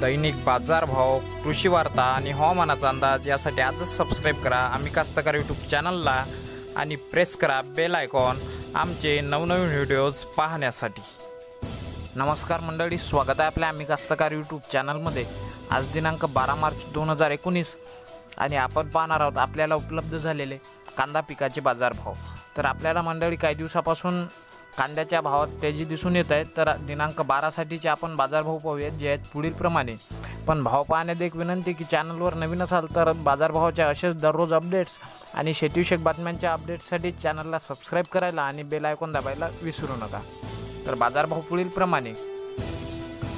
दैनिक बाजारभाव कृषी वार्ता आणि हवामानाचा अंदाज यासाठी आजच सबस्क्राईब करा. आम्ही कास्तकार यूट्यूब चॅनलला आणि प्रेस करा बेल आयकॉन आमचे नवनवीन व्हिडिओज पाहण्यासाठी. नमस्कार मंडळी स्वागत आहे आपल्या आम्ही कास्तकार यूट्यूब चॅनलमध्ये आज दिनांक बारा मार्च दोन हजार एकोणीस आणि आपण पाहणार आहोत आपल्याला उपलब्ध झालेले कांदा पिकाचे बाजारभाव तर आपल्याला मंडळी काही दिवसापासून कांद्याच्या भावात तेजी दिसून येत आहे. तर दिनांक बारासाठीचे आपण बाजारभाव पाहूयात जे आहेत पुढीलप्रमाणे पण भाव पाहण्यात एक विनंती की चॅनलवर नवीन असाल तर बाजारभावाच्या असेच दररोज अपडेट्स आणि शेतीविषयक बातम्यांच्या अपडेट्ससाठी चॅनलला सबस्क्राईब करायला आणि बेल आयकॉन दाबायला विसरू नका. तर बाजारभाव पुढीलप्रमाणे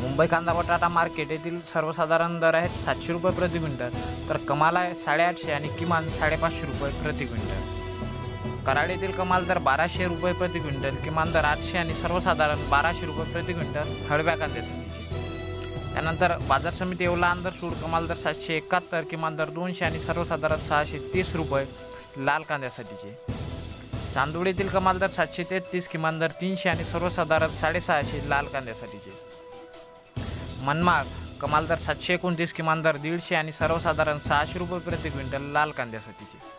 मुंबई कांदा बटाटा मार्केट येथील सर्वसाधारण दर आहेत सातशे रुपये प्रति क्विंटल. तर कमाल आहे साडेआठशे आणि किमान साडेपाचशे रुपये प्रति क्विंटल. कराड येथील कमाल दर बाराशे रुपये प्रति क्विंटल किमान दर आठशे आणि सर्वसाधारण बाराशे रुपये प्रति क्विंटल हळव्या कांद्यासाठीचे त्यानंतर बाजार समिती येवला अंदर सूड कमाल दर सातशे एकाहत्तर किमान दर दोनशे आणि सर्वसाधारण सहाशे तीस रुपये लाल कांद्यासाठीचे. चांदोडीतील कमाल दर सातशे तेहतीस किमान दर तीनशे आणि सर्वसाधारण साडेसहाशे लाल कांद्यासाठीचे. मनमाग कमाल दर सातशे एकोणतीस किमान दर दीडशे आणि सर्वसाधारण सहाशे रुपये प्रति क्विंटल लाल कांद्यासाठीचे.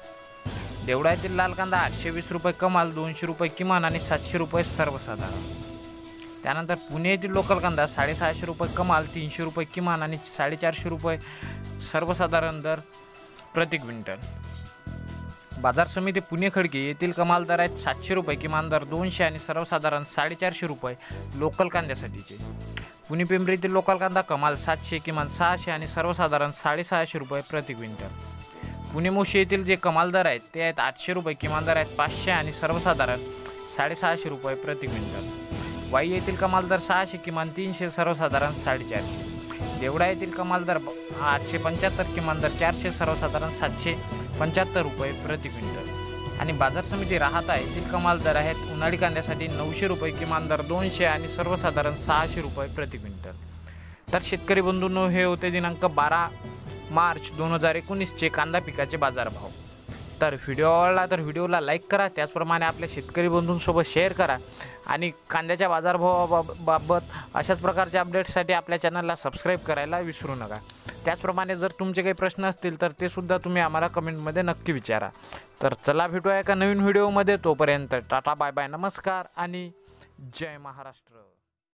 देवडा येथील लाल कांदा आठशे वीस रुपये कमाल दोनशे रुपये किमान आणि सातशे रुपये सर्वसाधारण. त्यानंतर पुणे येथील लोकल कांदा साडेसहाशे रुपये कमाल तीनशे रुपये किमान आणि साडेचारशे रुपये सर्वसाधारण दर प्रति क्विंटल. बाजार समिती पुणे खडकी येथील कमाल दर आहेत सातशे रुपये किमान दर दोनशे आणि सर्वसाधारण साडेचारशे रुपये लोकल कांद्यासाठीचे. पुणे पिंपरी येथील लोकल कांदा कमाल सातशे किमान सहाशे आणि सर्वसाधारण साडेसहाशे रुपये प्रति क्विंटल. पुणे मोशी येथील जे कमाल दर आहेत ते आहेत आठशे रुपये किमान दर आहेत पाचशे आणि सर्वसाधारण साडेसहाशे रुपये प्रति क्विंटल. वाई येथील कमाल दर सहाशे किमान तीनशे सर्वसाधारण साडेचारशे. देवडा येथील कमाल दर आठशे पंच्याहत्तर किमान दर चारशे सर्वसाधारण सातशे पंच्याहत्तर रुपये प्रति क्विंटल. आणि बाजार समिती राहता येथील कमाल दर आहेत उन्हाळी कांद्यासाठी नऊशे रुपये किमान दर दोनशे आणि सर्वसाधारण सहाशे रुपये प्रति क्विंटल. तर शेतकरी बंधूंनो हे होते दिनांक बारा मार्च दोन हजार एकोणीसचे कांदा पिकाचे बाजारभाव. तर व्हिडिओ आवडला तर व्हिडिओला लाईक करा त्याचप्रमाणे आपल्या शेतकरी बंधूंसोबत शेअर करा आणि कांद्याच्या बाजारभावाबाबत अशाच प्रकारच्या अपडेट्ससाठी आपल्या चॅनलला सबस्क्राईब करायला विसरू नका. त्याचप्रमाणे जर तुमचे काही प्रश्न असतील तर ते सुद्धा तुम्ही आम्हाला कमेंटमध्ये नक्की विचारा. तर चला भेटूया एका नवीन व्हिडिओमध्ये तोपर्यंत टाटा बाय बाय नमस्कार आणि जय महाराष्ट्र.